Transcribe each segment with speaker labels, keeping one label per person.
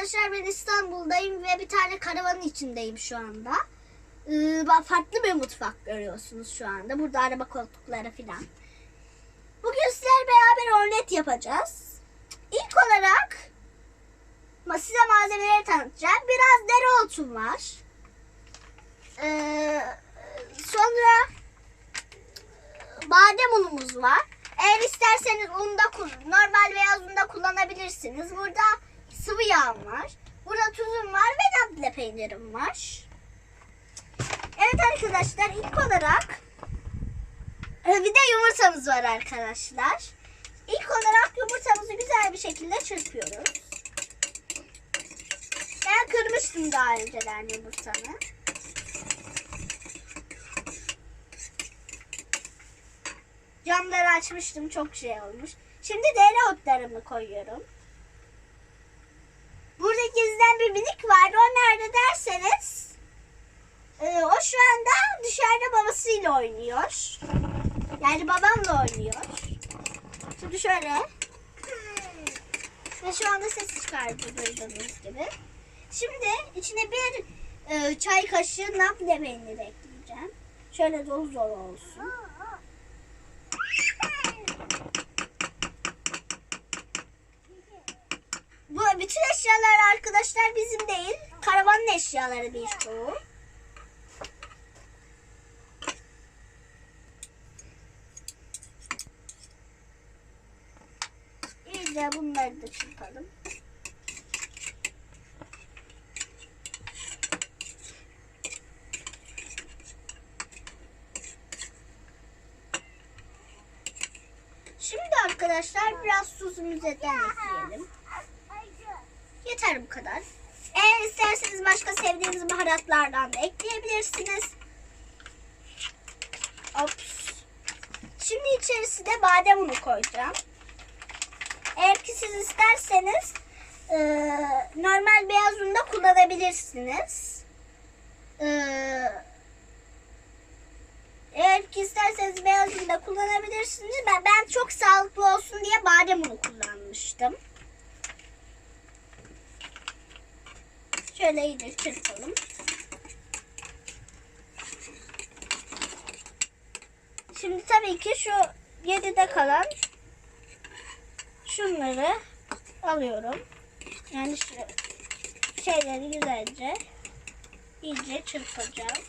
Speaker 1: arkadaşlar ben İstanbul'dayım ve bir tane karavanın içindeyim şu anda. Ee, farklı bir mutfak görüyorsunuz şu anda. Burada araba koltukları falan. Bugün sizlerle beraber omlet yapacağız. İlk olarak size malzemeleri tanıtacağım. Biraz dereotum var. Ee, sonra badem unumuz var. Eğer isterseniz unda kul- normal beyaz unda kullanabilirsiniz. Burada yağım var. Burada tuzum var ve dadlı peynirim var. Evet arkadaşlar ilk olarak e, bir de yumurtamız var arkadaşlar. İlk olarak yumurtamızı güzel bir şekilde çırpıyoruz. Ben kırmıştım daha önceden yumurtamı. Camları açmıştım çok şey olmuş. Şimdi dereotlarımı koyuyorum. Gizlen bir minik var. O nerede derseniz e, o şu anda dışarıda babasıyla oynuyor. Yani babamla oynuyor. Şimdi şöyle. Ve şu anda ses çıkardı duyduğunuz gibi. Şimdi içine bir e, çay kaşığı naple peyniri ekleyeceğim. Şöyle dolu dolu olsun. Bu bütün eşyalar arkadaşlar bizim değil. Karavanın eşyaları birçoğu. İyice bunları da çırpalım. Şimdi arkadaşlar biraz tuzumuzu ekleyelim. Yeter bu kadar. Eğer isterseniz başka sevdiğiniz baharatlardan da ekleyebilirsiniz. Ops. Şimdi içerisine badem unu koyacağım. Eğer ki siz isterseniz eee, normal beyaz unu da kullanabilirsiniz. Eee, eğer ki isterseniz beyaz unu da kullanabilirsiniz. Ben, ben çok sağlıklı olsun diye badem unu kullanmıştım. Şöyle iyice çırpalım. Şimdi tabii ki şu 7'de kalan şunları alıyorum. Yani şu şeyleri güzelce iyice çırpacağım.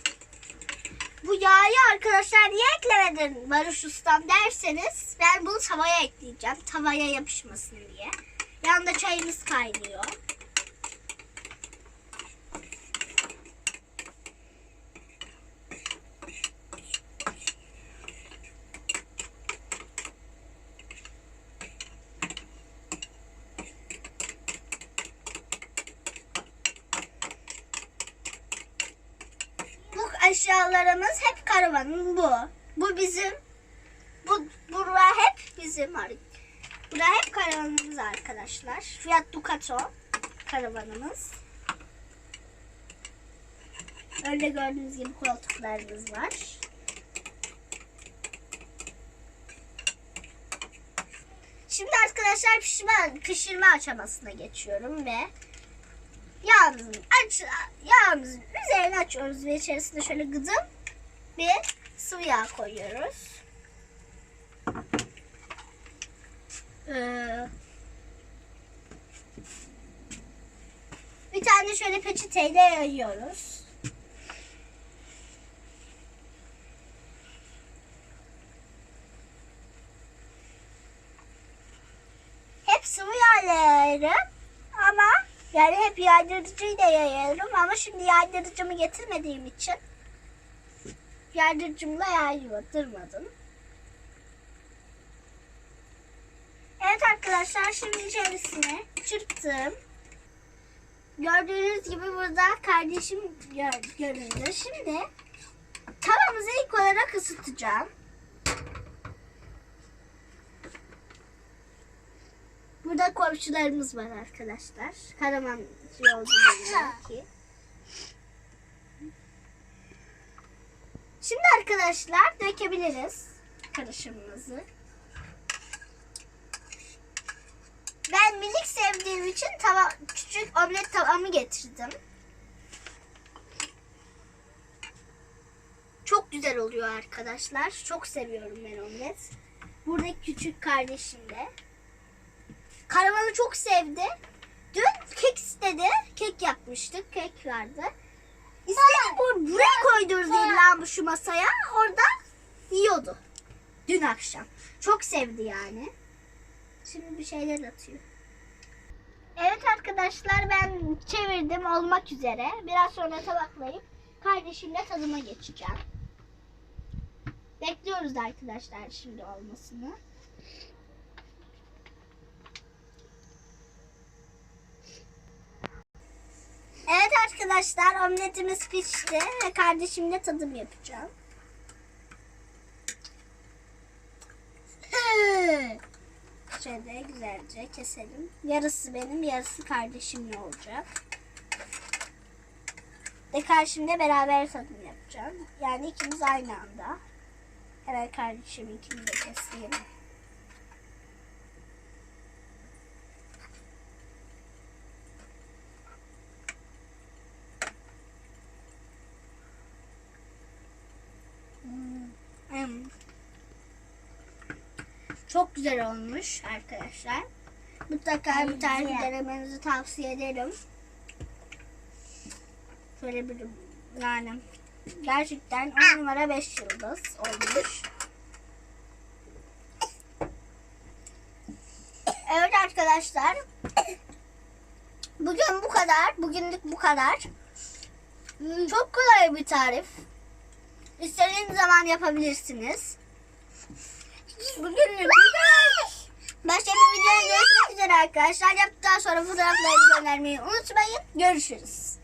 Speaker 1: Bu yağı arkadaşlar niye eklemedin Barış Ustam derseniz ben bunu tavaya ekleyeceğim. Tavaya yapışmasın diye. Yanında çayımız kaynıyor. Bu eşyalarımız hep karavanın bu. Bu bizim. Bu bura hep bizim. Bura hep karavanımız arkadaşlar. Fiat Ducato karavanımız. Öyle gördüğünüz gibi koltuklarımız var. Şimdi arkadaşlar pişirme, pişirme aşamasına geçiyorum ve yağımızın yağımızın üzerine açıyoruz ve içerisine şöyle gıdım bir sıvı yağ koyuyoruz. Ee, bir tane şöyle peçeteyle yayıyoruz. Hep sıvı yağla yayarım ama yani hep yaydırıcıyla yayarım ama şimdi yaydırıcımı getirmediğim için yaydırıcımla yaydırmadım. Evet arkadaşlar şimdi içerisine çırptım. Gördüğünüz gibi burada kardeşim gör, göründü. Şimdi tavamızı ilk olarak ısıtacağım. Burada komşularımız var arkadaşlar. Karaman yolculuğunda ki. Şimdi arkadaşlar dökebiliriz karışımımızı. Ben minik sevdiğim için tava, küçük omlet tavamı getirdim. Çok güzel oluyor arkadaşlar. Çok seviyorum ben omlet. Buradaki küçük kardeşim de. Karavanı çok sevdi. Dün kek istedi. Kek yapmıştık. Kek vardı. İstedi bu buraya koydurdu illa bu şu masaya. Orada yiyordu. Dün akşam. Çok sevdi yani. Şimdi bir şeyler atıyor. Evet arkadaşlar ben çevirdim olmak üzere. Biraz sonra tabaklayıp kardeşimle tadıma geçeceğim. Bekliyoruz arkadaşlar şimdi olmasını. Evet arkadaşlar omletimiz pişti ve kardeşimle tadım yapacağım. Şöyle güzelce keselim. Yarısı benim, yarısı kardeşimle olacak. Ve karşımda beraber tadım yapacağım. Yani ikimiz aynı anda. Hemen kardeşiminkini de keseyim. Hmm. Çok güzel olmuş arkadaşlar. Mutlaka bir tane denemenizi tavsiye ederim. Şöyle bir yani gerçekten 10 numara 5 yıldız olmuş. Evet arkadaşlar. Bugün bu kadar. Bugünlük bu kadar. Çok kolay bir tarif. İstediğiniz zaman yapabilirsiniz. Bugünlük bu kadar. Başka bir videoda görüşmek üzere arkadaşlar. Yaptıktan sonra fotoğraflarınızı göndermeyi unutmayın. Görüşürüz.